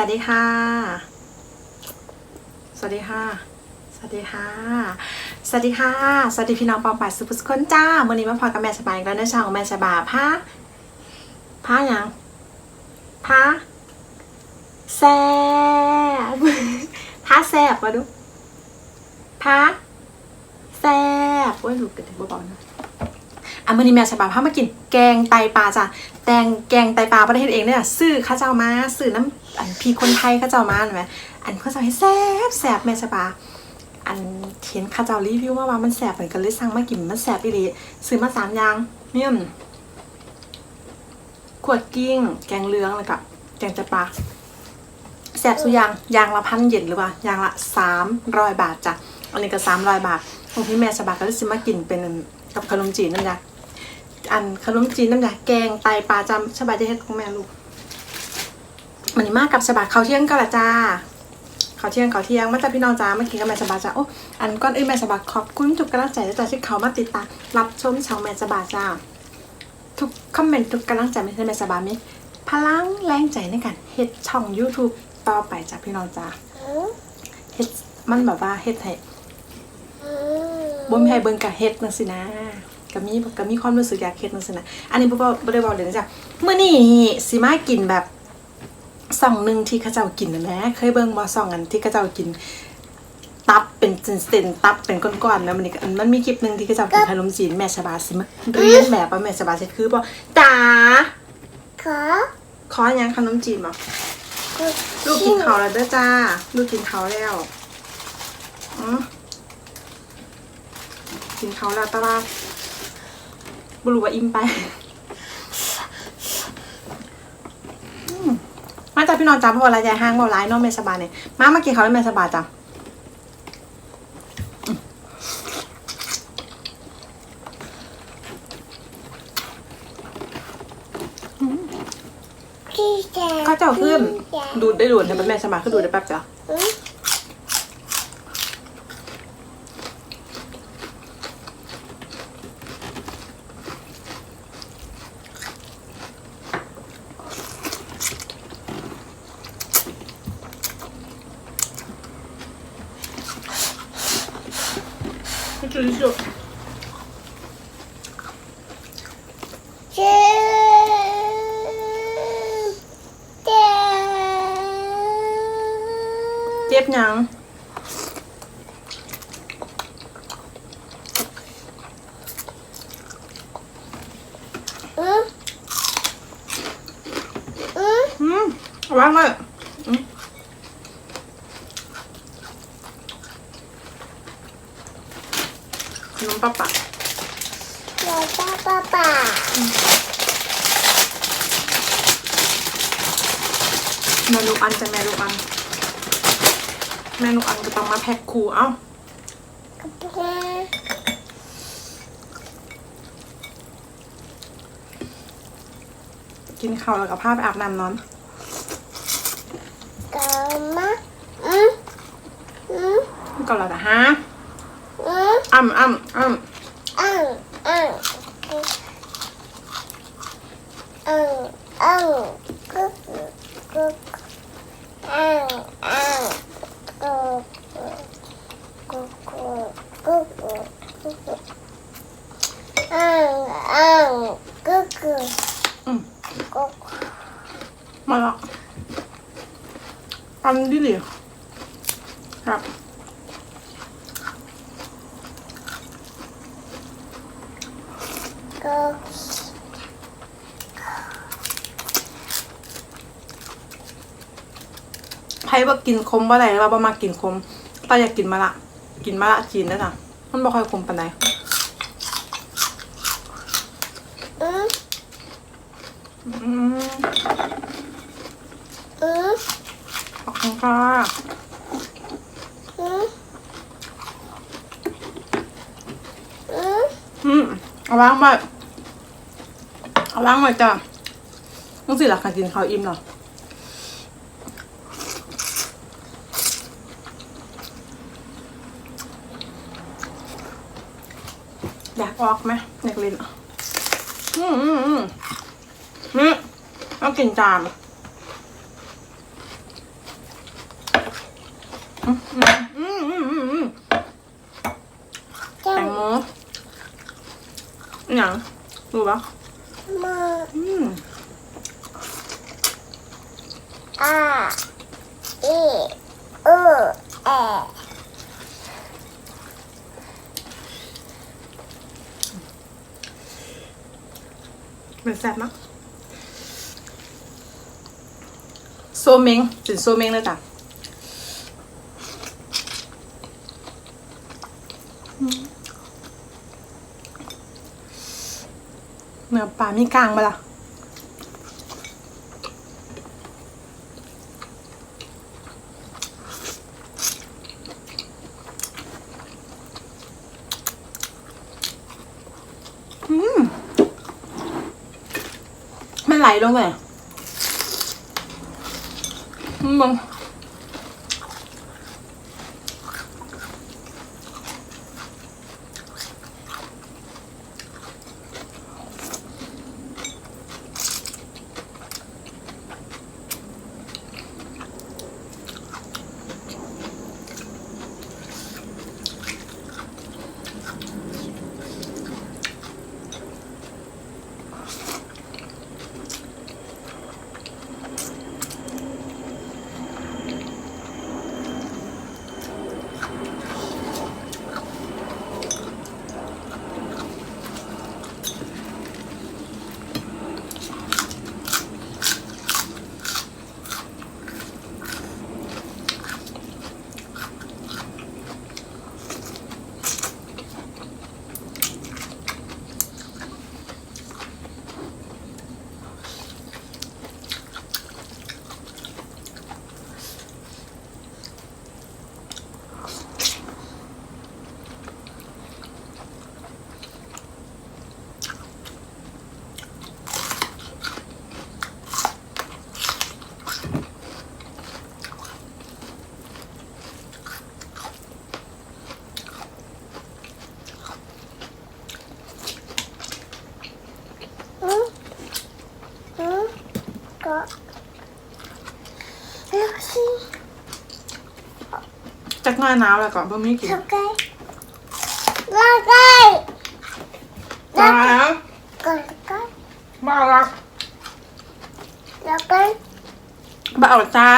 วัสดีค่ะ สวัสดีค่ะ สวัสดีค่ะ สวัสดีค่ะ สวัสดีพี่น้องปองป่ายสุภสุคนจ้าวันนี้มาพอกับแม่สบายอีกแล้วในช่องของแม่สบายผ้าผ้ายังผ้าแซบผ้าแซบมาดูผ้าแซบโอ้ยหลุดกันเบาๆนะ อะมื่อนี้แม่สบายพามากินแกงไตปลาจ้ะแตงแกงไตปลาประเทศเองเนี่ยซื้อข้าเจ้ามาซื้อน้ำอันพีคนไทยข้าเจ้ามาเห็นไหมอันข้าเจ้าให้แซ่บแซ่บแม่สบายอันเห็นข้าเจ้ารีวิวมาว่ามันแซ่บเหมือนกันเลยสั่งมากินมันแซ่บอีหลีซื้อมาสามอย่างเนี่ยขวดกิ้ง แกงเลืองแล้วก็แกงไตปลาแซ่บสุดยางยางละพันเย็นหรือว่ายางละสามร้อยบาทจ้ะอันนี้ก็สามร้อยบาทของพี่แม่สบายก็เลยซื้อมากินเป็นกับขนมจีนนั่นจ้ะ อันขนมจีนน้ำยาแกงไตปลาจำสบายจะเฮ็ดของแม่ลูกมันนี้มากกับสบายเขาวเที่ยงก็ละจ้าเขาวเที่ยงเขาวเที่ยงมาจากพี่น้องจ้ามากินกับแม่สบายจ้าโอ้อันก้อนอื่นแม่สบายขอบคุณทุกกำลังใจและจ้าที่เขามาติดตามรับชมช่องแม่สบายจ้าทุกคอมเมนต์ทุกกำลังใจไม่ใช่แม่สบายมีพลังแรงใจในการเฮ็ดช่อง YouTube ต่อไปจ้าพี่น้องจ้าเฮ็ดมันแบบว่าเฮ็ดให้บ่มีให้เบิ่งกับเฮ็ดจังซี่นะ ก็มีก็มีความรู้สึกอยากเฮ็ดจังซี่นะอันนี้บ่บ่บ่ได้บอกเลยนะจ๊ะมื้อนี้สิมากินแบบส่องหนึงที่เขาเจ้ากินนะแหม่เคยเบิ่งบ่ส่องอันที่เขาเจ้ากิน ตับเป็นเส้นๆตับเป็นก้อนๆแล้วมันนี่ก็มันมีคลิปหนึงที่เขาเจ้ากินขนมจีนแม่ชบาสิมาเรียนแบบว่าแม่ชบาเฮ็ดคือบ่จ๋าขอขอหยังขนมจีนบ่ลูกกินข้าวแล้วเด้อจ้า ลูกกินข้าวแล้วอือกินข้าวแล้วแต่ว่า บรู้ว่าอิ่มไปอืมมาจากพี่น้องจ้าเพราะว่าระยะห่างบ่ร้ายเน้องเมสบายเนี่ยมามากินเขาวแล้วเมสบายจ้ะอืมพี่แจ๊ก็เจ้าขึ้นดูดได้ดูดแต่เป็นแม่สบายคือดูดได้แป๊บจ้ะ ไม่จุดจุดเจ๊เจ๊ เจ็บหยัง อืมอืม อืมเอาวางเลยอืม ขนมปับปะเดี๋ยวป้าป้าป้าแม่ลูกอันจะแม่ลูกอันแม่ลูกอันก็ต้องมาแพ็คคู่เอ้ากับแม่กินข้าวแล้วก็พาไปอาบน้ำนอนกับมาอืมอืมก็แล้วแต่ฮะ อืมอ้ำอ้ำอ้ำ อ่างอ่างอ่างอ่างกุ๊กกุ๊กอ่างอ่างกุ๊กกุ๊กกุ๊กกุ๊กกุ๊กอ่างอ่างกุ๊กกุ๊ก อืม กุ๊ก มาละอันดีเลยครับ กุ๊กไพ่ว่ากินคมว่าอะไรว่าบ่มากินคมตาอยากกินมะละ กินมะละจีนได้จ้ะมันบ่ค่อยคมปานใดอืมอืมอืมขอบคุณค่ะอืมอืมอืมเอาวางไว้ เอาวางไว้จ้ะมึงสิหลักการกินข้าวอิ่มหรออยากออกไหมอยากเล่นอะอืมอืมอืมนี่เอากินจานอืมอืมอืม จั แต ง งโมอหยังดูปะ มา อืม อาอีอูเอ เป็น แซ่บมากโซเมงสินโซเมงเลยจ้ะเนื้อปลามีกลางปะล่ะ มันไหลลงไปมึง ก็แล้วสิจักหน้อยหนาวแล้วก่อนเพิ่มไม่กินทำไงแล้วไงมาแล้วก่อนก็บ้าละแล้วก็บ้าเอาจ้า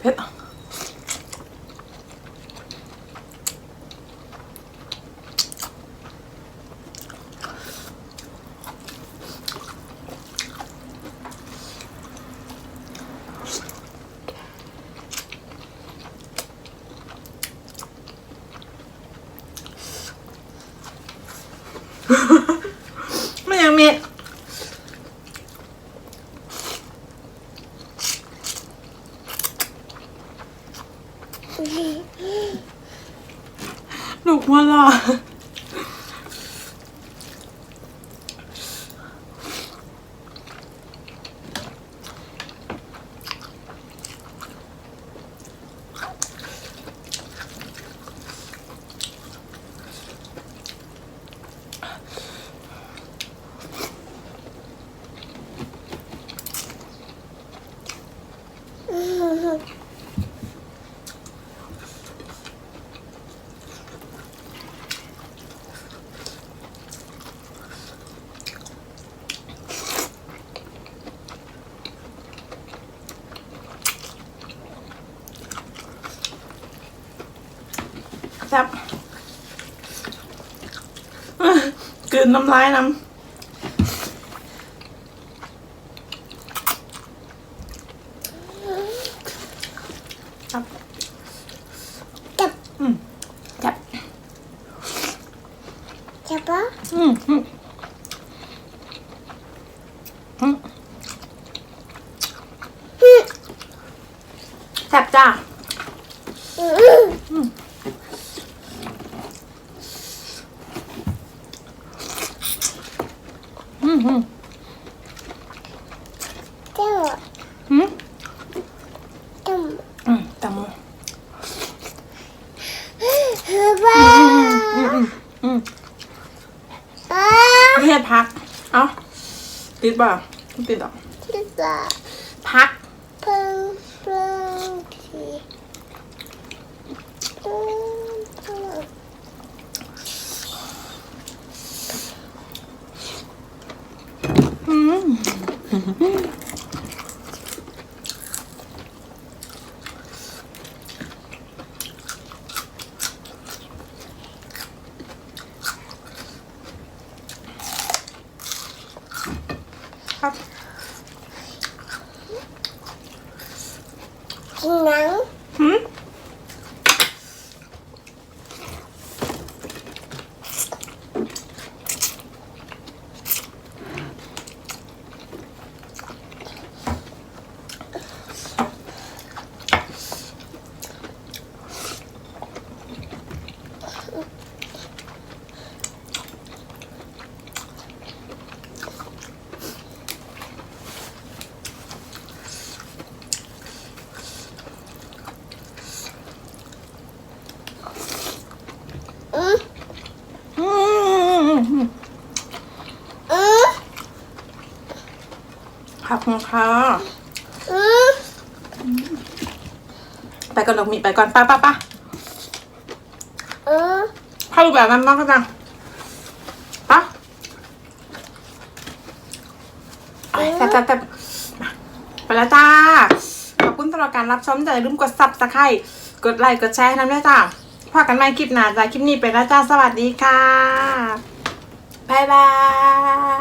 เผ็ดไม่ยังมีลูกหัวเรอ แซ่บกลืนน้ำลายน้ำ แซ่บจ้าอืมอืมเจ้าอืมจ้าอืมตำบ้าอืมอืมอืมไม่ใช่พัก เอ้าติดป่ะติดอะติดอะพัก เพิ่งเพิ่ง อืมครับ กินหนัง หืมอือืมมอืมอืม อืม ขอบคุณค่ะอืมไปก่อนดอกหมีไปก่อนไป้าป้าป้าอืมถ้าดูแบบนั้นมากก็จังปะไปแต่แต่แต่มาไปแล้วจ้า ขอบคุณสำหรับการรับชมอย่าลืมกดซับสไครต์กดไลค์กดแชร์ให้น้ำด้วยจ้าพบกันใหม่คลิปหน้าจ้าคลิปนี้ไปแล้วจ้าสวัสดีค่ะ บ๊ายบาย